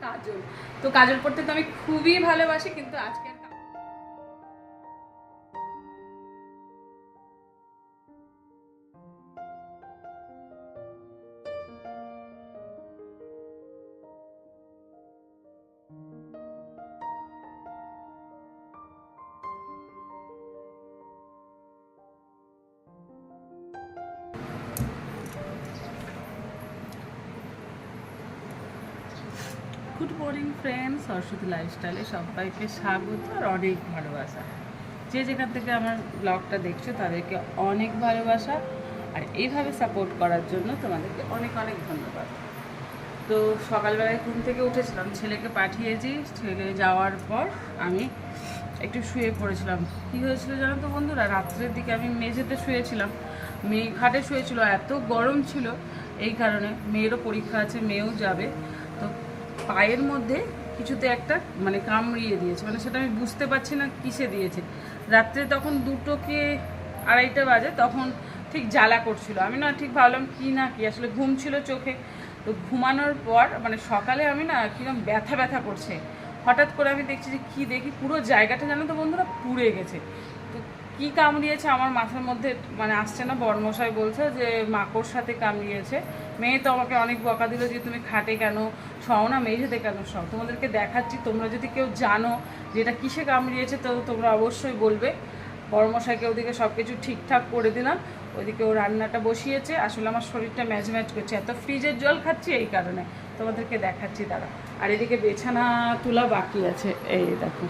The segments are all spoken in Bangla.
কাজল। তো কাজল পড়তে তো আমি খুবই ভালোবাসি কিন্তু আজকে গুড মর্নিং ফ্রেন্ড সরস্বতী লাইফস্টাইলে সবাইকে স্বাগত আর অনেক ভালোবাসা। যে যেখান থেকে আমার ব্লগটা দেখছ, তাদেরকে অনেক ভালোবাসা। আর এইভাবে সাপোর্ট করার জন্য তোমাদেরকে অনেক অনেক ধন্যবাদ। তো সকালবেলায় ঘুম থেকে উঠেছিলাম, ছেলেকে পাঠিয়েছি। ছেলে যাওয়ার পর আমি একটু শুয়ে পড়েছিলাম। কী হয়েছিল জানো তো বন্ধুরা? রাত্রের দিকে আমি মেঝেতে শুয়েছিলাম। মেয়ে খাটে শুয়েছিল এত গরম ছিল। এই কারণে মেয়েরও পরীক্ষা আছে, মেয়েও যাবে। পায়ের মধ্যে কিছুতে একটা মানে কামড়িয়ে দিয়েছে। মানে সেটা আমি বুঝতে পারছি না কিসে দিয়েছে। রাত্রে তখন দুটোকে আড়াইটা বাজে, তখন ঠিক জ্বালা করছিল। আমি না ঠিক ভাবলাম কি না কি, আসলে ঘুম ছিল চোখে। তো ঘুমানোর পর মানে সকালে আমি না কীরকম ব্যথা ব্যথা করছে। হঠাৎ করে আমি দেখছি যে কি দেখি, পুরো জায়গাটা জানো তো বন্ধুরা পুড়ে গেছে। কি কামড়িয়েছে আমার মাথার মধ্যে মানে আসছে না বর্মশাই বলছে যে মাকড় সাথে কামড়িয়েছে। মেয়ে তো আমাকে অনেক বকা দিল যে তুমি খাটে কেন শও না, মেঝেতে কেন শও তোমাদেরকে দেখাচ্ছি, তোমরা যদি কেউ জানো যে এটা কিসে কামড়িয়েছে, তো তোমরা অবশ্যই বলবে। বড়মশাইকে ওদিকে সব কিছু ঠিকঠাক করে দিলাম ওইদিকে ও রান্নাটা বসিয়েছে। আসলে আমার শরীরটা ম্যাচ ম্যাচ করছে। এত ফ্রিজের জল খাচ্ছি এই কারণে। তোমাদেরকে দেখাচ্ছি তারা আর এদিকে বেছানা, তোলা বাকি আছে। এই দেখো।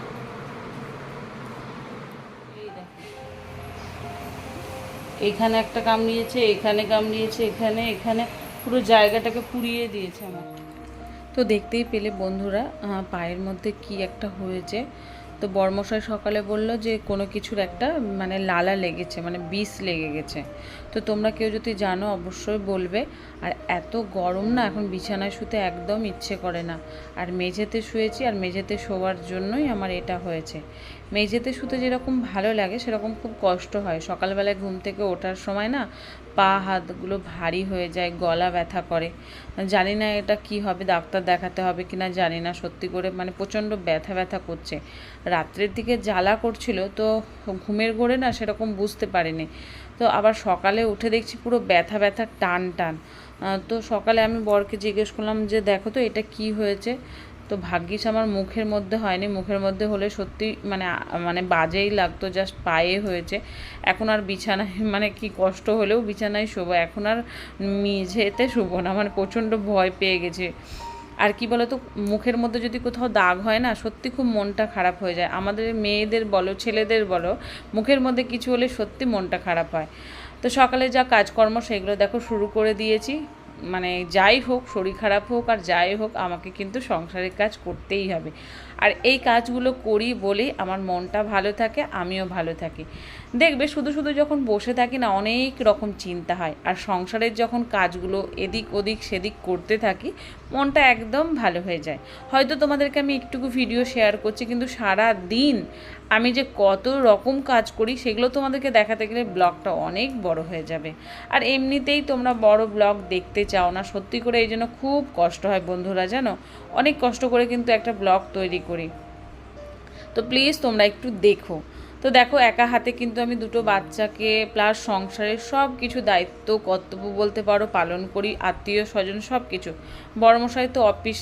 এইখানে একটা কামড়িয়েছে এখানে কামড়িয়েছে এখানে এখানে। পুরো জায়গাটাকে পুড়িয়ে দিয়েছে আমার। তো দেখতেই পেলে বন্ধুরা পায়ের মধ্যে কি একটা হয়েছে। তো বর্মশাই সকালে বলল যে কোনো কিছুর একটা মানে লালা লেগেছে মানে বিষ লেগে গেছে। তো তোমরা কেউ যদি জানো অবশ্যই বলবে। আর এত গরম না, এখন বিছানায় শুতে একদম ইচ্ছে করে না। আর মেঝেতে শুয়েছি, আর মেঝেতে শোয়ার জন্যই আমার এটা হয়েছে। মেঝেতে শুতে যেরকম ভালো লাগে, সেরকম খুব কষ্ট হয়। সকালবেলায় ঘুম থেকে ওঠার সময় না পা, হাতগুলো ভারী হয়ে যায়, গলা ব্যথা করে। জানি না এটা কি হবে, ডাক্তার দেখাতে হবে কিনা জানি না। সত্যি করে মানে প্রচণ্ড ব্যথা ব্যথা করছে। রাত্রের দিকে জ্বালা করছিল, তো ঘুমের ঘোরে না সেরকম বুঝতে পারিনি। তো আবার সকালে উঠে দেখছি পুরো ব্যথা ব্যথা টান টান। তো সকালে আমি বরকে জিজ্ঞেস করলাম যে, দেখো তো এটা কি হয়েছে? তো ভাগ্যিস আমার মুখের মধ্যে হয়নি। মুখের মধ্যে হলে সত্যি মানে মানে বাজেই লাগতো জাস্ট পায়ে হয়েছে। এখন আর বিছানায় মানে কি কষ্ট হলেও বিছানায় শোবো। এখন আর মেঝেতে শোবো না। মানে প্রচণ্ড ভয় পেয়ে গেছে। আর কি বলতো, মুখের মধ্যে যদি কোথাও দাগ হয় না, সত্যি খুব মনটা খারাপ হয়ে যায়। আমাদের মেয়েদের বলো, ছেলেদের বলো, মুখের মধ্যে কিছু হলে সত্যি মনটা খারাপ হয়। তো সকালে যা কাজকর্ম, সেগুলো দেখো, শুরু করে দিয়েছি। মানে যাই হোক, শরীর খারাপ হোক আর যাই হোক, আমাকে কিন্তু সংসারের কাজ করতেই হবে। আর এই কাজগুলো করি বলেই আমার মনটা ভালো থাকে, আমিও ভালো থাকি। দেখবে শুধু শুধু যখন বসে থাকি না, অনেক রকম চিন্তা হয়। আর সংসারের যখন কাজগুলো এদিক ওদিক সেদিক করতে থাকি, মনটা একদম ভালো হয়ে যায়। হয়তো তোমাদেরকে আমি একটুকু ভিডিও শেয়ার করছি, কিন্তু সারা দিন আমি যে কত রকম কাজ করি, সেগুলো তোমাদেরকে দেখাতে গেলে ব্লগটা অনেক বড় হয়ে যাবে। আর এমনিতেই তোমরা বড় ব্লগ দেখতে চাও না, সত্যি করে এই জন্য খুব কষ্ট হয় বন্ধুরা, জানো? অনেক কষ্ট করে কিন্তু একটা ব্লগ তৈরি করি। তো প্লিজ তোমরা একটু দেখো। তো দেখো, একা হাতে কিন্তু আমি দুটো বাচ্চাকে প্লাস সংসারের সব কিছু দায়িত্ব, কর্তব্য বলতে পারো, পালন করি, আত্মীয় স্বজন সব কিছু বড়মশাই তো অফিস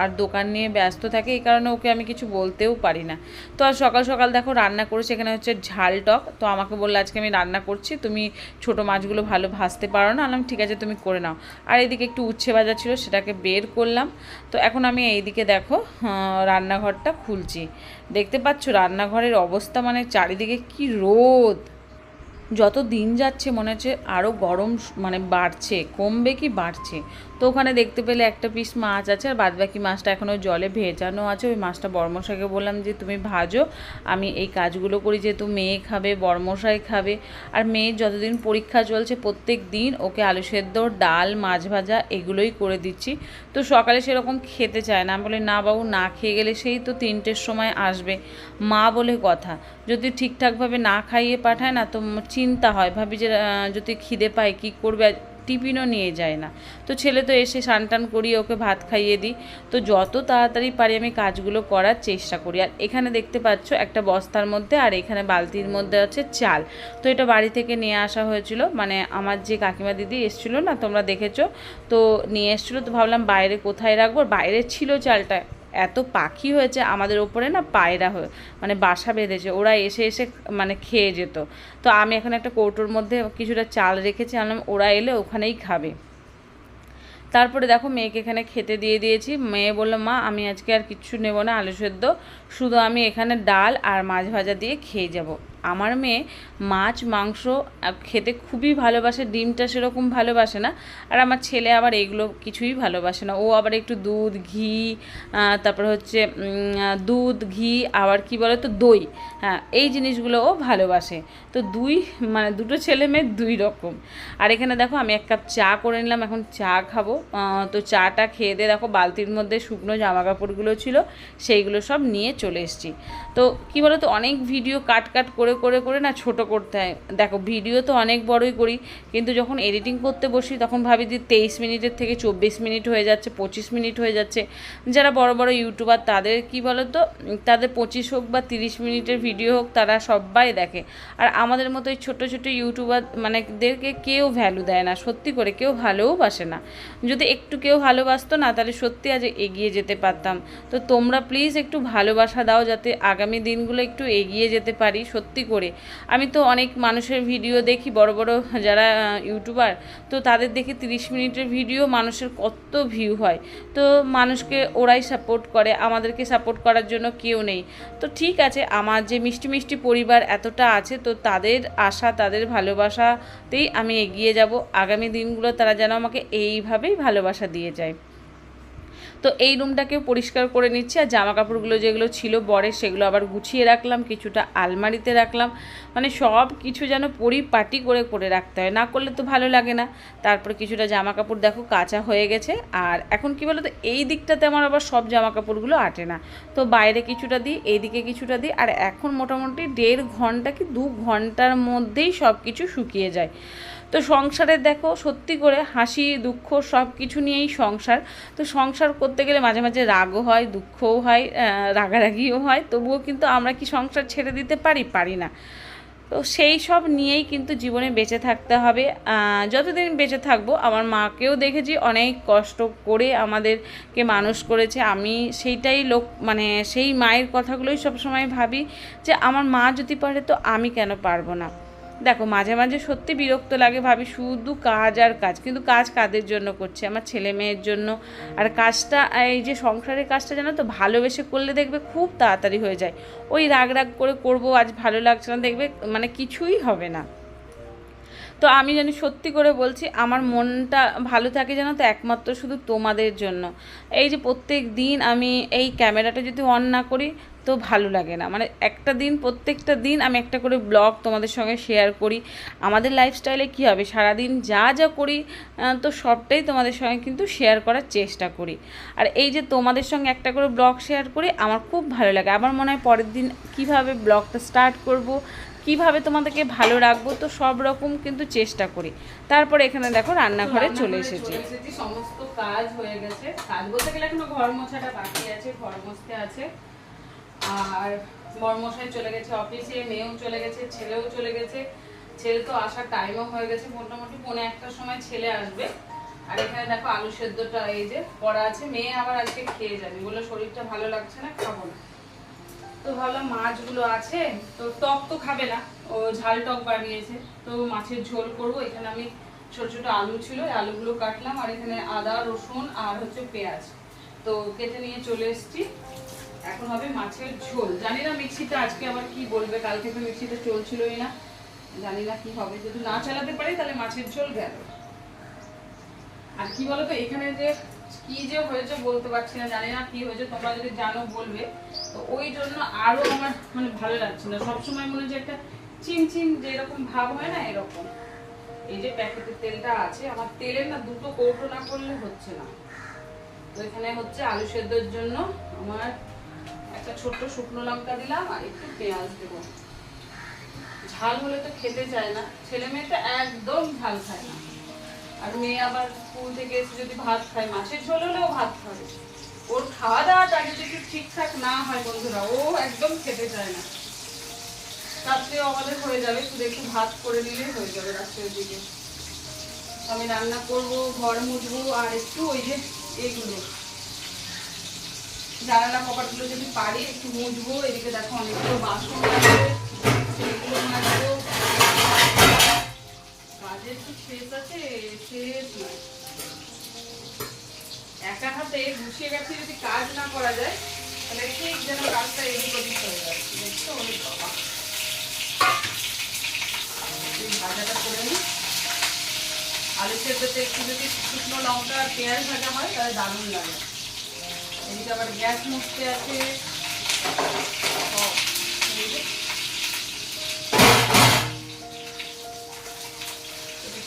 আর দোকান নিয়ে ব্যস্ত থাকে, এই কারণে ওকে আমি কিছু বলতেও পারি না। তো আর সকাল সকাল দেখো, রান্না করেছি, এখানে হচ্ছে ঝাল টক। তো আমাকে বলল, আজকে আমি রান্না করছি, তুমি ছোট মাছগুলো ভালো ভাজতে পারো না? আলাম ঠিক আছে, তুমি করে নাও। আর এদিকে একটু উচ্ছে ভাজা ছিল, সেটাকে বের করলাম। তো এখন আমি এইদিকে দেখো রান্নাঘরটা খুলছি। দেখতে পাচ্ছ রান্নাঘরের অবস্থা মানে চারিদিকে কি রোদ। যত দিন যাচ্ছে, মনে হচ্ছে আরও গরম মানে বাড়ছে, কমবে কি বাড়ছে। তো ওখানে দেখতে পেলে একটা পিস মাছ আছে আর বাদবাকি মাছটা এখনও জলে ভেজানো আছে। ওই মাছটা বর্মশাইকে বললাম যে, তুমি ভাজো, আমি এই কাজগুলো করি যেহেতু মেয়ে খাবে বর্মশাই খাবে। আর মেয়ের যতদিন পরীক্ষা চলছে প্রত্যেক দিন ওকে আলু সেদ্ধ, ডাল, মাছ ভাজা এগুলোই করে দিচ্ছি। তো সকালে সেরকম খেতে চায় না। বলি, না বাবু, না খেয়ে গেলে সেই তো তিনটের সময় আসবে। মা বলে, কথা, যদি ঠিকঠাকভাবে না খাইয়ে পাঠায় না তো চিন্তা হয়। ভাবি যে যদি খিদে পায় কী করবে? টিফিনও নিয়ে যায় না। তো ছেলে তো এসে টান করিয়ে ওকে ভাত খাইয়ে দিই। তো যত তাড়াতাড়ি পারি আমি কাজগুলো করার চেষ্টা করি। আর এখানে দেখতে পাচ্ছ একটা বস্তার মধ্যে আর এখানে বালতির মধ্যে আছে চাল। তো এটা বাড়ি থেকে নিয়ে আসা হয়েছিল। মানে আমার যে কাকিমা দিদি এসেছিল না, তোমরা দেখেছ। তো নিয়ে এসেছিল, তো ভাবলাম বাইরে কোথায় রাখব? বাইরে ছিল চালটা। এত পাখি হয়েছে আমাদের ওপরে না পায়রা হয়ে মানে বাসা বেঁধেছে, ওরা এসে এসে মানে খেয়ে যেত। তো আমি এখন একটা কৌটোর মধ্যে কিছুটা চাল রেখেছি আনলাম ওরা এলে ওখানেই খাবে। তারপরে দেখো মেয়েকে এখানে খেতে দিয়ে দিয়েছি। মেয়ে বলল, মা, আমি আজকে আর কিচ্ছু নেব না, আলু সেদ্ধ। শুধু আমি এখানে ডাল আর মাছ ভাজা দিয়ে খেয়ে যাব। আমার মেয়ে মাছ, মাংস খেতে খুবই ভালোবাসে, ডিমটা সেরকম ভালোবাসে না। আর আমার ছেলে আবার এগুলো কিছুই ভালোবাসে না। ও আবার একটু দুধ, ঘি তারপর হচ্ছে দুধ, ঘি, আবার কি বলে তো দই হ্যাঁ এই জিনিসগুলো ও ভালোবাসে। তো দুই মানে দুটো ছেলে মেয়ে দুই রকম। আর এখানে দেখো আমি এক কাপ চা করে নিলাম, এখন চা খাব। তো চাটা খেয়ে দিয়ে দেখো বালতির মধ্যে শুকনো জামা কাপড়গুলো ছিল, সেইগুলো সব নিয়ে চলে এসেছি। তো কি বলো তো অনেক ভিডিও কাট কাট করে করে করে না ছোট করতে হয়। দেখো ভিডিও তো অনেক বড়ই করি, কিন্তু যখন এডিটিং করতে বসি, তখন ভাবি যে তেইশ মিনিটের থেকে চব্বিশ মিনিট হয়ে যাচ্ছে, পঁচিশ মিনিট হয়ে যাচ্ছে। যারা বড় বড় ইউটিউবার তাদের কি বলো তো তাদের পঁচিশ হোক বা তিরিশ মিনিটের ভিডিও হোক, তারা সবাই দেখে। আর আমাদের মতো এই ছোটো ছোটো ইউটিউবার মানে দেরকে কেউ ভ্যালু দেয় না, সত্যি করে কেউ ভালোও বাসে না। যদি একটু কেউ ভালোবাসতো না, তাহলে সত্যি আজ এগিয়ে যেতে পারতাম। তো তোমরা প্লিজ একটু ভালোবাসা দাও, যাতে আগামী দিনগুলো একটু এগিয়ে যেতে পারি, সত্যি করে। আমি তো অনেক মানুষের ভিডিও দেখি, বড় বড় যারা ইউটিউবার তো তাদের দেখি তিরিশ মিনিটের ভিডিও মানুষের কত ভিউ হয়। তো মানুষকে ওরাই সাপোর্ট করে, আমাদেরকে সাপোর্ট করার জন্য কেউ নেই। তো ঠিক আছে, আমার যে মিষ্টি মিষ্টি পরিবার এতটা আছে, তো তাদের আশা, তাদের ভালোবাসাতেই আমি এগিয়ে যাব। আগামী দিনগুলো তারা যেন আমাকে এইভাবেই ভালোবাসা দিয়ে যায়। তো এই রুমটাকে পরিষ্কার করে নিচ্ছি, আর জামা কাপড়গুলো যেগুলো ছিল বরে সেগুলো আবার গুছিয়ে রাখলাম, কিছুটা আলমারিতে রাখলাম। মানে সব কিছু যেন পরিপাটি করে করে রাখতে হয়। না করলে তো ভালো লাগে না। তারপর কিছুটা জামা কাপড় দেখো, কাঁচা হয়ে গেছে। আর এখন কি বলো তো এই দিকটাতে আমার আবার সব জামা কাপড়গুলো আটে না। তো বাইরে কিছুটা দিই, এইদিকে কিছুটা দিই, আর এখন মোটামুটি দেড় ঘণ্টা কি দু ঘণ্টার মধ্যেই সব কিছু শুকিয়ে যায়। তো সংসারে দেখো, সত্যি করে হাসি, দুঃখ সব কিছু নিয়েই সংসার। তো সংসার করতে গেলে মাঝে মাঝে রাগও হয়, দুঃখও হয় রাগারাগিও হয়। তবুও কিন্তু আমরা কি সংসার ছেড়ে দিতে পারি? পারি না। তো সেই সব নিয়েই কিন্তু জীবনে বেঁচে থাকতে হবে। যতদিন বেঁচে থাকব, আমার মাকেও দেখেছি, অনেক কষ্ট করে আমাদেরকে মানুষ করেছে। আমি সেইটাই লোক মানে সেই মায়ের কথাগুলোই সবসময় ভাবি যে, আমার মা যদি পারে তো আমি কেন পারব না? দেখো, মাঝে মাঝে সত্যি বিরক্ত লাগে ভাবি, শুধু কাজ আর কাজ। কিন্তু কাজ কাদের জন্য করছে? আমার ছেলে মেয়ের জন্য। আর কাজটা, এই যে সংসারের কাজটা জানো তো, ভালোবেসে করলে দেখবে খুব তাড়াতাড়ি হয়ে যায়। ওই রাগ রাগ করে করব, আজ ভালো লাগছে না, দেখবে মানে কিছুই হবে না। তো আমি জানি সত্যি করে বলছি, আমার মনটা ভালো থাকে যেন তো একমাত্র শুধু তোমাদের জন্য। এই যে প্রত্যেক দিন আমি এই ক্যামেরাটা যদি অন না করি, তো ভালো লাগে না। মানে একটা দিন, প্রত্যেকটা দিন আমি একটা করে ব্লগ তোমাদের সঙ্গে শেয়ার করি। আমাদের লাইফস্টাইলে কী হবে? সারাদিন যা যা করি তো সবটাই তোমাদের সঙ্গে কিন্তু শেয়ার করার চেষ্টা করি। আর এই যে তোমাদের সঙ্গে একটা করে ব্লগ শেয়ার করি, আমার খুব ভালো লাগে। আমার মনে হয় পরের দিন কীভাবে ব্লগটা স্টার্ট করব কীভাবে তোমাদেরকে ভালো রাখব তো সব রকম কিন্তু চেষ্টা করি। তারপর এখানে দেখো রান্নাঘরে চলে এসেছি। সমস্ত কাজ হয়ে গেছে। কাজ বলতে গেলে এখনও ঘর মোছাটা বাকি আছে ঘর মুছতে আছে। আর বরমশাই চলে গেছে অফিসে মেয়েও চলে গেছে ছেলেও চলে গেছে। ছেলে তো আসার টাইমও হয়ে গেছে মোটামুটি পৌনে একটার সময় ছেলে আসবে। আর এখানে দেখো আলু সেদ্ধটা এই যে পড়া আছে। মেয়ে আবার আজকে খেয়ে যাবে। বলে শরীরটা ভালো লাগছে না খাব না। তো ভাবলাম মাছগুলো আছে, তো টক তো খাবে না, ও ঝাল টক বানিয়েছে, তো মাছের ঝোল করব। এখানে আমি ছোট ছোট আলু ছিল আলুগুলো কাটলাম, আর এখানে আদা, রসুন আর হচ্ছে পেঁয়াজ। তো কেটে নিয়ে চলে এসেছি। এখন হবে মাছের ঝোল। জানি না মিক্সিতে আজকে আবার কি বলবে, কালকে তো মিক্সিতে চলছিলই না। জানি না কি হবে, যদি না চালাতে পারি তাহলে মাছের ঝোল গেল। আর কি বলতো, এখানে যে কি যে হয়েছে বলতে পারছি না, জানি না কি হয়েছে, তোমরা যদি জানো বলবে। তো ওই জন্য আরও আমার মানে ভালো লাগছে না। সবসময় মনে হচ্ছে একটা চিনচিন যে এরকম ভাব হয় না, এরকম। এই যে প্যাকেটের তেলটা আছে, আমার তেলের না দুটো কৌটো না করলে হচ্ছে না। তো এখানে হচ্ছে আলু সেদ্ধর জন্য আমার একটা ছোট্ট শুকনো লঙ্কা দিলাম আর একটু পেঁয়াজ দেবো। ঝাল হলে তো খেতে চায় না ছেলে মেয়ে তো একদম ঝাল খায় না। আর মেয়ে আবার স্কুল থেকে এসে যদি ভাত খায়, মাছের ঝোল হলেও ভাত খাবে। ওর খাওয়া দাওয়াটা যদি একটু ঠিকঠাক না হয় বন্ধুরা, ও একদম খেতে চায় না। রাত্রেও আমাদের হয়ে যাবে, শুধু একটু ভাত করে নিলেই হয়ে যাবে রাত্রের দিকে। আমি রান্না করব, ঘর মুছবো, আর একটু ওই যে এগুলো। জানালা কপাটগুলো যদি পারি, একটু মুছবো। এদিকে দেখো অনেকগুলো বাসন আছে, সেগুলো মাজবো কাজের কি শেষ আছে? শেষ নয় একা হাতে গুছিয়ে গেছে যদি কাজ না করা যায়, তাহলে ঠিক যেন কাজটা এদিক ওদিক হয়ে যাচ্ছে দেখছ অনেক বাবা। ভাজাটা করে নিই আলু সেদ্ধতে একটু যদি শুকনো লঙ্কা আর পেঁয়াজ ভাজা হয়, তাহলে দারুণ লাগে। এদিকে আবার গ্যাস মুছতে আছে।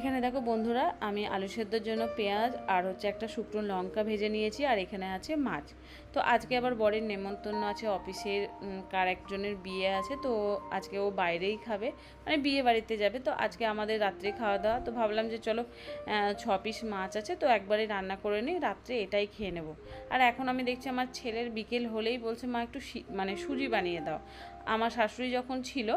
এখানে দেখো বন্ধুরা, আমি আলু সেদ্ধর জন্য পেঁয়াজ আর হচ্ছে একটা শুকনো লঙ্কা ভেজে নিয়েছি আর এখানে আছে মাছ। তো আজকে আবার বরের নেমন্তন্ন আছে, অফিসের কার একজনের বিয়ে আছে, তো আজকে ও বাইরেই খাবে মানে বিয়ে বাড়িতে যাবে। তো আজকে আমাদের রাত্রে খাওয়া দাওয়া, তো ভাবলাম যে চলো ছ পিস মাছ আছে, তো একবারে রান্না করে নিই, রাত্রে এটাই খেয়ে নেব। আর এখন আমি দেখছি আমার ছেলের বিকেল হলেই বলছে, মা, একটু মানে সুজি বানিয়ে দাও। আমার শাশুড়ি যখন ছিল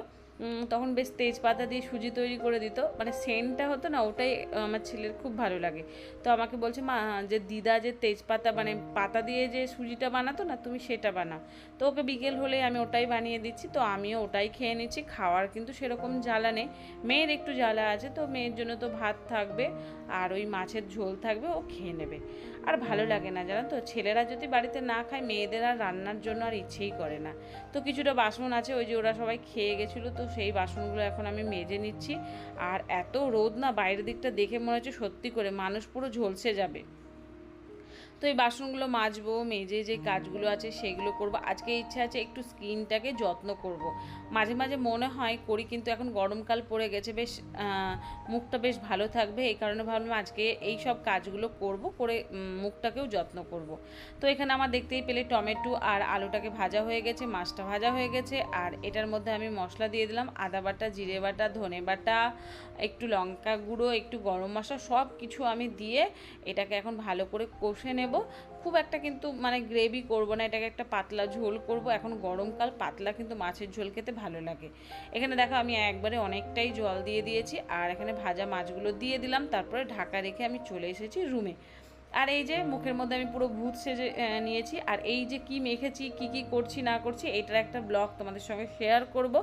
তখন বেশ তেজপাতা দিয়ে সুজি তৈরি করে দিত। মানে সেন্টটা হতো না, ওটাই আমার ছেলের খুব ভালো লাগে। তো আমাকে বলছে, মা, যে দিদা যে তেজপাতা মানে পাতা দিয়ে যে সুজিটা বানাতো না, তুমি সেটা বানাও। তো ওকে বিকেল হলে আমি ওটাই বানিয়ে দিচ্ছি। তো আমিও ওটাই খেয়ে নিচ্ছি। খাওয়ার কিন্তু সেরকম জ্বালা নেই। মেয়ের একটু জ্বালা আছে, তো মেয়ের জন্য তো ভাত থাকবে আর ওই মাছের ঝোল থাকবে, ও খেয়ে নেবে। আর ভালো লাগে না, জানো তো? ছেলেরা যদি বাড়িতে না খায়, মেয়েদের আর রান্নার জন্য আর ইচ্ছেই করে না। তো কিছুটা বাসন আছে, ওই যে ওরা সবাই খেয়ে গেছিল, তো সেই বাসনগুলো এখন আমি মেজে নিচ্ছি। আর এত রোদ না বাইরের দিকটা দেখে মনে হচ্ছে সত্যি করে মানুষ পুরো ঝলসে যাবে। তো এই বাসনগুলো মাজবো, মেজে যে কাজগুলো আছে সেগুলো করব আজকে ইচ্ছা আছে একটু স্কিনটাকে যত্ন করব। মাঝে মাঝে মনে হয় করি, কিন্তু এখন গরমকাল পড়ে গেছে, বেশ মুখটা বেশ ভালো থাকবে এই কারণে ভাবলাম আজকে এই সব কাজগুলো করব, করে মুখটাকেও যত্ন করব। তো এখানে আমার দেখতেই পেলে টমেটো আর আলুটাকে ভাজা হয়ে গেছে, মাছটা ভাজা হয়ে গেছে আর এটার মধ্যে আমি মশলা দিয়ে দিলাম, আদা বাটা, জিরে বাটা, ধনে বাটা, একটু লঙ্কা গুঁড়ো, একটু গরম মশলা সব কিছু আমি দিয়ে এটাকে এখন ভালো করে কষে নেব খুব একটা কিন্তু মানে গ্রেভি করব না, এটাকে একটা পাতলা ঝোল করব। এখন গরমকাল, পাতলা কিন্তু মাছের ঝোল খেতে ভালো লাগে। এখানে দেখো আমি একবারে অনেকটাই জল দিয়ে দিয়েছি, আর এখানে ভাজা মাছগুলো দিয়ে দিলাম, তারপরে ঢাকা রেখে আমি চলে এসেছি রুমে আর এই যে মুখের মধ্যে আমি পুরো ভূত সেজে নিয়েছি। আর এই যে কি মেখেছি, কি কি করছি, না করছি এটার একটা ব্লগ তোমাদের সঙ্গে শেয়ার করব।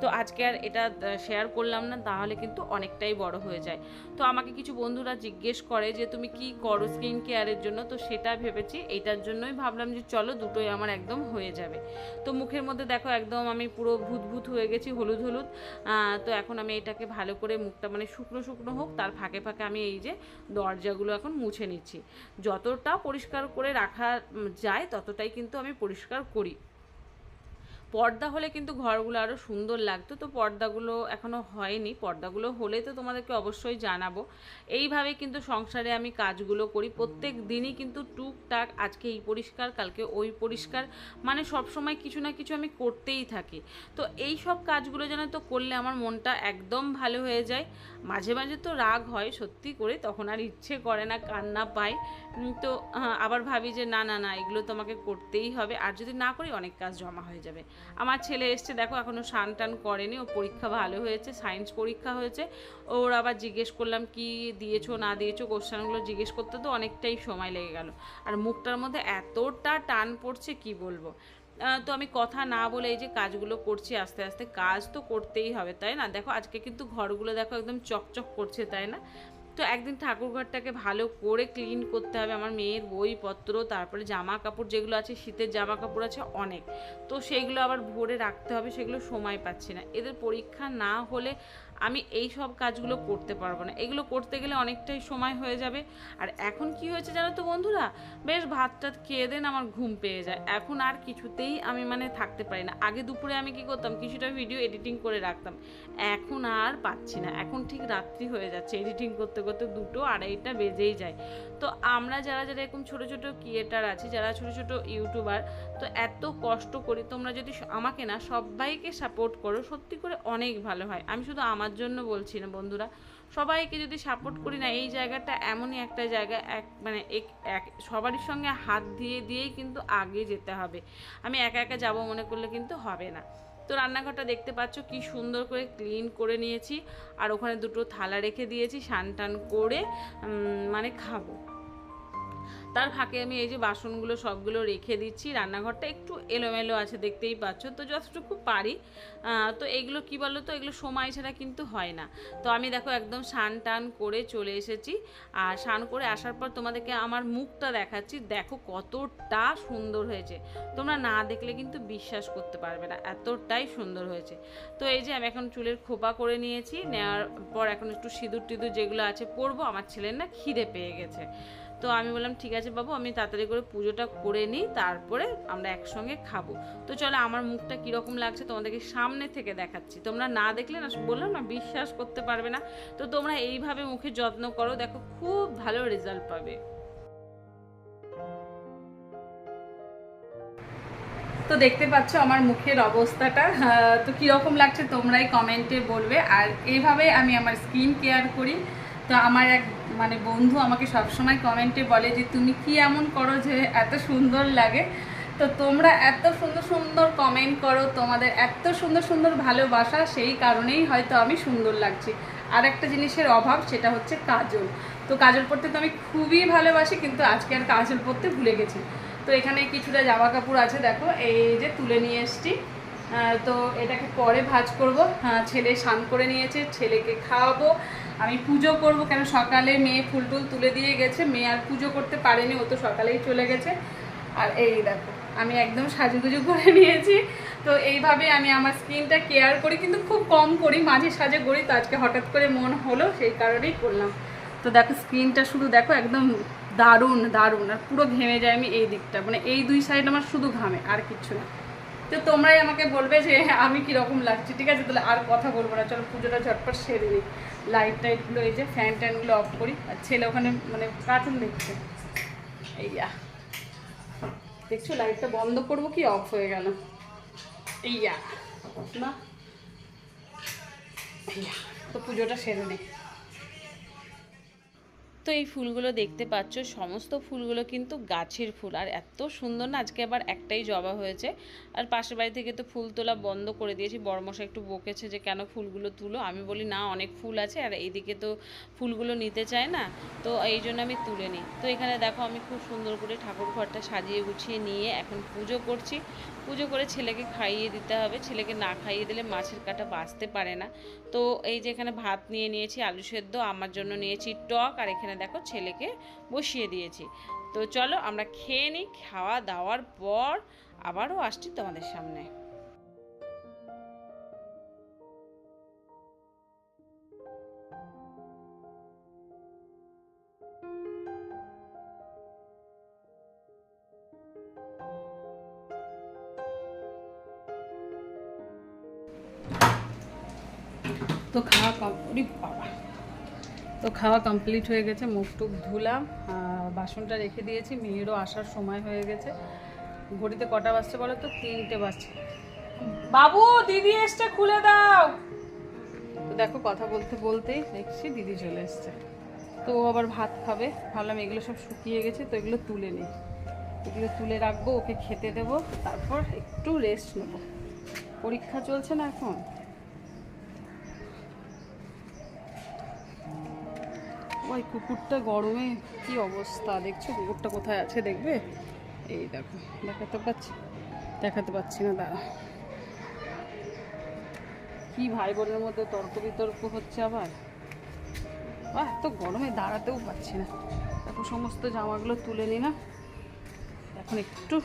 তো আজকে আর এটা শেয়ার করলাম না, তাহলে কিন্তু অনেকটাই বড় হয়ে যায়। তো আমাকে কিছু বন্ধুরা জিজ্ঞেস করে যে, তুমি কি করো স্কিন কেয়ারের জন্য? তো সেটা ভেবেছি, এইটার জন্যই ভাবলাম যে, চলো, দুটোই আমার একদম হয়ে যাবে। তো মুখের মধ্যে দেখো, একদম আমি পুরো ভূত ভূত হয়ে গেছি, হলুদ হলুদ। তো এখন আমি এটাকে ভালো করে মুখটা মানে শুকনো শুকনো হোক, তার ফাঁকে ফাঁকে আমি এই যে দরজাগুলো এখন মুছে নিচ্ছি। যতটা পরিষ্কার করে রাখা যায় ততটাই কিন্তু আমি পরিষ্কার করি। পর্দা হলে কিন্তু ঘরগুলো আরও সুন্দর লাগতো। তো পর্দাগুলো এখনও হয়নি। পর্দাগুলো হলে তো তোমাদেরকে অবশ্যই জানাব। এইভাবে কিন্তু সংসারে আমি কাজগুলো করি। প্রত্যেক দিনই কিন্তু টুকটাক আজকে এই পরিষ্কার কালকে ওই পরিষ্কার। মানে সব সময় কিছু না কিছু আমি করতেই থাকি। তো এই সব কাজগুলো যেন তো করলে আমার মনটা একদম ভালো হয়ে যায়। মাঝে মাঝে তো রাগ হয় সত্যি করে তখন আর ইচ্ছে করে না কান্না উম, তো আবার ভাবি যে না না না এগুলো তোমাকে করতেই হবে। আর যদি না করি অনেক কাজ জমা হয়ে যাবে। আমার ছেলে এসছে, দেখো এখনও স্নান টান করেনি ও পরীক্ষা ভালো হয়েছে সায়েন্স পরীক্ষা হয়েছে। ওর আবার জিজ্ঞেস করলাম, কি দিয়েছ, না দিয়েছ? কোশ্চেনগুলো জিজ্ঞেস করতে তো অনেকটাই সময় লেগে গেল। আর মুখটার মধ্যে এতটা টান পড়ছে, কি বলব? তো আমি কথা না বলে এই যে কাজগুলো করছি, আস্তে আস্তে কাজ তো করতেই হবে, তাই না? দেখো, আজকে কিন্তু ঘরগুলো দেখো একদম চকচক করছে, তাই না? তো একদিন ঠাকুর ঘরটাকে ভালো করে ক্লিন করতে হবে। আমার মেয়ের বইপত্র, তারপরে জামা কাপড় যেগুলো আছে, শীতের জামা কাপড় আছে অনেক। তো সেগুলো আবার ভরে রাখতে হবে, সেগুলো সময় পাচ্ছি না। এদের পরীক্ষা না হলে আমি এই সব কাজগুলো করতে পারব না। এগুলো করতে গেলে অনেকটাই সময় হয়ে যাবে। আর এখন কি হয়েছে জানো তো বন্ধুরা? বেশ ভাত টাত খেয়ে দেন আমার ঘুম পেয়ে যায়। এখন আর কিছুতেই আমি মানে থাকতে পারি না। আগে দুপুরে আমি কি করতাম? কিছুটা ভিডিও এডিটিং করে রাখতাম। এখন আর পাচ্ছি না। এখন ঠিক রাত্রি হয়ে যাচ্ছে। এডিটিং করতে করতে দুটো আড়াইটা বেজেই যায়। তো আমরা যারা যারা এরকম ছোটো ছোটো ক্রিয়েটার আছি, যারা ছোটো ছোটো ইউটিউবার তো এত কষ্ট করি তোমরা যদি আমাকে না সবাইকে সাপোর্ট করো, সত্যি করে অনেক ভালো হয়। আমি শুধু আমার জন্য বলছি না বন্ধুরা। সবাইকে যদি সাপোর্ট করি না, এই জায়গাটা এমনই একটা জায়গা, এক মানে এক এক, সবারই সঙ্গে হাত দিয়ে, দিয়েই কিন্তু আগে যেতে হবে। আমি একা একা যাব মনে করলে কিন্তু হবে না। তো রান্নাঘরটা দেখতে পাচ্ছ কি সুন্দর করে ক্লিন করে নিয়েছি। আর ওখানে দুটো থালা রেখে দিয়েছি সান টান করে মানে খাব। তার ফাঁকে আমি এই যে বাসনগুলো সবগুলো রেখে দিচ্ছি। রান্নাঘরটা একটু এলোমেলো আছে, দেখতেই পাচ্ছ। তো যতটুকু পারি তো এগুলো কি বলো তো? এগুলো সময় ছাড়া কিন্তু হয় না। তো আমি দেখো একদম স্নান টান করে চলে এসেছি। আর স্নান করে আসার পর তোমাদেরকে আমার মুখটা দেখাচ্ছি। দেখো কতটা সুন্দর হয়েছে। তোমরা না দেখলে কিন্তু বিশ্বাস করতে পারবে না, এতটাই সুন্দর হয়েছে। তো এই যে আমি এখন চুলের খোপা করে নিয়েছি। নেওয়ার পর এখন একটু সিঁদুর টিঁদুর যেগুলো আছে পরবো। আমার ছেলের না খিদে পেয়ে গেছে। তো আমি বললাম, ঠিক আছে বাবু, আমি তাড়াতাড়ি করে পুজোটা করে নিই, তারপরে আমরা একসঙ্গে খাব। তো চলো, আমার মুখটা কীরকম লাগছে তোমাদেরকে সামনে থেকে দেখাচ্ছি। তোমরা না দেখলে না, বললাম না, বিশ্বাস করতে পারবে না। তো তোমরা এইভাবে মুখে যত্ন করো, দেখো খুব ভালো রেজাল্ট পাবে। তো দেখতে পাচ্ছ আমার মুখের অবস্থাটা। তো কীরকম লাগছে তোমরাই কমেন্টে বলবে। আর এইভাবে আমি আমার স্কিন কেয়ার করি। তো আমার এক মানে বন্ধু আমাকে সবসময় কমেন্টে বলে যে তুমি কি এমন করো যে এত সুন্দর লাগে? তো তোমরা এত সুন্দর সুন্দর কমেন্ট করো তোমাদের এত সুন্দর সুন্দর ভালোবাসা সেই কারণেই হয়তো আমি সুন্দর লাগছি। আর একটা জিনিসের অভাব সেটা হচ্ছে কাজল। তো কাজল পরতে তো আমি খুবই ভালোবাসি কিন্তু আজকে আর কাজল পরতে ভুলে গেছি। তো এখানে কিছুটা জামা কাপড় আছে দেখো এই যে তুলে নিয়ে এসছি। তো এটাকে পরে ভাজ করব। আহ, ছেলে স্নান করে নিয়েছে ছেলেকে খাওয়াবো। আমি পুজো করব কেন? সকালে মেয়ে ফুল টুল তুলে দিয়ে গেছে। মেয়ে আর পুজো করতে পারেনি, ও তো সকালেই চলে গেছে। আর এই দেখো, আমি একদম সাজুগুজু করে নিয়েছি। তো এইভাবে আমি আমার স্কিনটা কেয়ার করি, কিন্তু খুব কম করি, মাঝে সাজে করি। তো আজকে হঠাৎ করে মন হলো, সেই কারণেই করলাম। তো দেখো, স্কিনটা শুধু দেখো, একদম দারুণ দারুণ। আর পুরো ঘেমে যায় আমি এই দিকটা মানে এই দুই সাইড আমার শুধু ঘামে, আর কিচ্ছু না। তো তোমরাই আমাকে বলবে যে আমি কীরকম লাগছে, ঠিক আছে? তাহলে আর কথা বলব না। চলো পুজোটা ঝটপট সেরে নিই। লাইট টাইটগুলো এই যে ফ্যান ট্যানগুলো অফ করি। আর ছেলে ওখানে মানে কার্টুন দেখছে। এইয়া দেখছ লাইটটা বন্ধ করব কি? অফ হয়ে গেল। এইয়া না তো পুজোটা সেরে নিই। তো এই ফুলগুলো দেখতে পাচ্ছ, সমস্ত ফুলগুলো কিন্তু গাছের ফুল। আর এত সুন্দর না, আজকে আবার একটাই জবা হয়েছে। আর পাশের বাড়ি থেকে তো ফুল তোলা বন্ধ করে দিয়েছি। বড়মশা একটু বকেছে যে, কেন ফুলগুলো তুলো? আমি বলি, না, অনেক ফুল আছে, আর এইদিকে তো ফুলগুলো নিতে চায় না। তো এই জন্য আমি তুলে নিই। তো এখানে দেখো, আমি খুব সুন্দর করে ঠাকুর ঘরটা সাজিয়ে গুছিয়ে নিয়ে এখন পুজো করছি। পুজো করে ছেলেকে খাইয়ে দিতে হবে। ছেলেকে না খাইয়ে দিলে মাছের কাটা বাঁচতে পারে না। তো এই যে এখানে ভাত নিয়ে নিয়েছি, আলু সেদ্ধ, আমার জন্য নিয়েছি টক, আর এখানে দেখো ছেলেকে বসিয়ে দিয়েছি। তো চলো আমরা খেয়ে নিই, খাওয়া দাওয়ার পর আবারও আসছি তোমাদের সামনে। তো খাওয়া কমপ্লিট, বাবা। তো খাওয়া কমপ্লিট হয়ে গেছে, মুখ টুক ধুলাম বাসনটা রেখে দিয়েছি, মেয়েরও আসার সময় হয়ে গেছে। ঘড়িতে কটা বাজছে বলো তো? তিনটে বাজছে। বাবু, দিদি এসছে, খুলে দাও। তো দেখো, কথা বলতে বলতেই দেখছি দিদি চলে এসছে। তো ও আবার ভাত খাবে। ভাবলাম এগুলো সব শুকিয়ে গেছে, তো এগুলো তুলে নিই। এগুলো তুলে রাখব, ওকে খেতে দেবো, তারপর একটু রেস্ট নেব। পরীক্ষা চলছে না এখন? ওই কুকুরটা গরমে কি অবস্থা? দেখছ কুকুরটা কোথায় আছে? দেখবে? এই দেখো দেখাতে পাচ্ছি? দেখাতে পাচ্ছি না দাঁড়া। কি ভাই বোনের মধ্যে তর্ক বিতর্ক হচ্ছে আবার? বাহ এত গরমে দাঁড়াতেও পাচ্ছি না। দেখো সমস্ত জামাগুলো তুলে নি না এখন একটু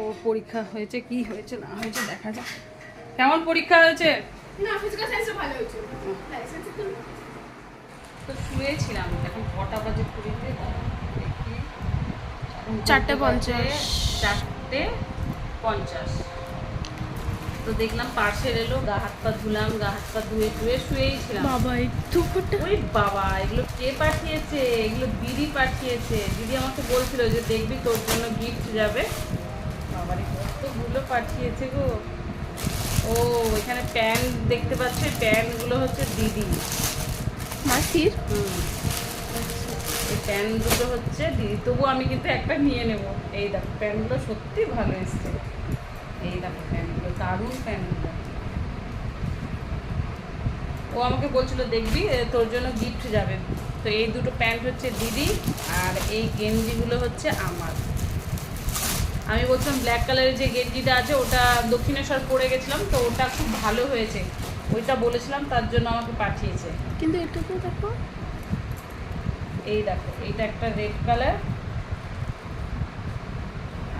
ও পরীক্ষা হয়েছে কি হয়েছে না হয়েছে দেখা যাক। কেমন পরীক্ষা হয়েছে? না ফিজিক্যাল সায়েন্সে ভালো হয়েছে। লাইসেন্সে তো শুয়েছিলাম এখন কটা বাজে পুরীতে দেখি চারটে পঞ্চাশ। চারটে পঞ্চাশ। তো দেখলাম পার্সেল এলো গা হাত পা ধুলাম গা হাত পা ধুয়ে ধুয়ে শুয়েই ছিলাম। বাবা দুপুরটা। ওই বাবা এগুলো কে পাঠিয়েছে? এগুলো দিদি পাঠিয়েছে। দিদি আমাকে বলছিল যে দেখবি তোর জন্য গিফট যাবে। বাবারে কতগুলো পাঠিয়েছে গো। ও এখানে প্যান দেখতে পাচ্ছি প্যানগুলো হচ্ছে দিদি। মাসির? হচ্ছে দিদি তবু আমি কিন্তু একটা নিয়ে নেব। এই দেখো সত্যি ভালো এসছে। এই দেখো দারুণ ও আমাকে বলছিল, দেখবি তোর জন্য গিফট যাবে। তো এই দুটো প্যান্ট হচ্ছে দিদি, আর এই গেঞ্জিগুলো হচ্ছে আমার। আমি বলছিলাম ব্ল্যাক কালারের যে গেঞ্জিটা আছে, ওটা দক্ষিণেশ্বর পরে গেছিলাম, তো ওটা খুব ভালো হয়েছে। ওইটা বলেছিলাম তার জন্য আমাকে পাঠিয়েছে। কিন্তু এটুকু দেখো। এই দেখো এইটা একটা রেড কালার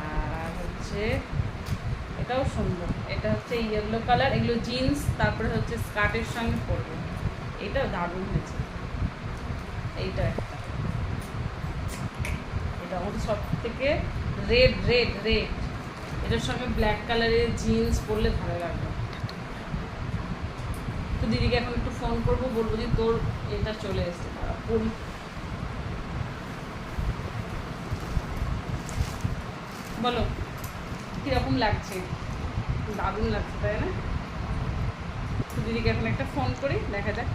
আর হচ্ছে এটাও সুন্দর। এটা হচ্ছে ইয়েলো কালার এগুলো জিন্স তারপরে হচ্ছে স্কার্টের সঙ্গে পরবো। এটাও দারুণ হয়েছে। এইটা একটা। এটা আমাদের সব থেকে রেড রেড রেড এটার সঙ্গে ব্ল্যাক কালারের জিন্স পরলে ভালো লাগবে। দিদিকে এখন একটু ফোন করব, বলব যে তোর এটা চলে এসছে বলো, কীরকম লাগছে? দারুণ লাগছে, তাই না? দিদিকে এখন একটা ফোন করি, দেখা যাক।